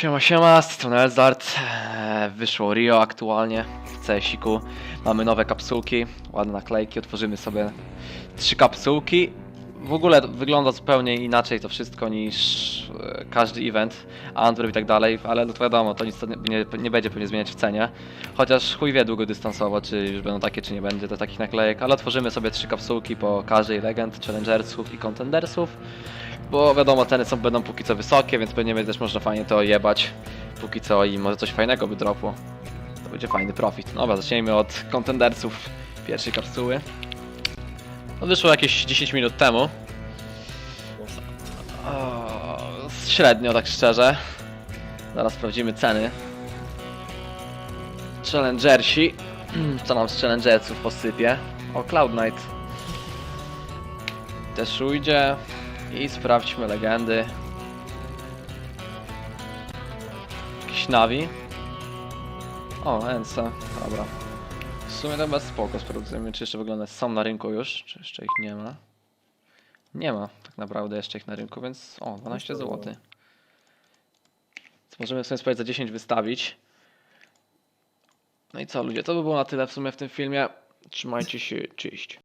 Siema, siema, z Elzard. Eee, Wyszło Rio aktualnie w CS-iku. Mamy nowe kapsułki, ładne naklejki, otworzymy sobie trzy kapsułki. W ogóle wygląda zupełnie inaczej to wszystko niż e, każdy event, Antwerp i tak dalej, ale no to wiadomo, to nic nie, nie, będzie pewnie zmieniać w cenie. Chociaż chuj wie długodystansowo, czy już będą takie, czy nie będzie to takich naklejek, ale otworzymy sobie trzy kapsułki po każdej legend, challengersów i contendersów. Bo wiadomo, ceny są będą póki co wysokie, więc pewnie będzie też można fajnie to jebać. Póki co i może coś fajnego by dropło. To będzie fajny profit. Dobra, zacznijmy od kontendersów pierwszej kapsuły. To wyszło jakieś 10 minut temu. O, średnio, tak szczerze. Zaraz sprawdzimy ceny. Challengersi. Co nam z Challengersów posypie? O, Cloud Knight. Też ujdzie. I sprawdźmy legendy. Jakiś Navi. O, Ensa, dobra. W sumie chyba spoko, sprawdzimy czy jeszcze wygląda są na rynku już, czy jeszcze ich nie ma. Nie ma tak naprawdę jeszcze ich na rynku, więc o, 12 zł. Więc możemy sobie sprawdzić za 10 wystawić. No i co ludzie, to by było na tyle w sumie w tym filmie. Trzymajcie się, cześć.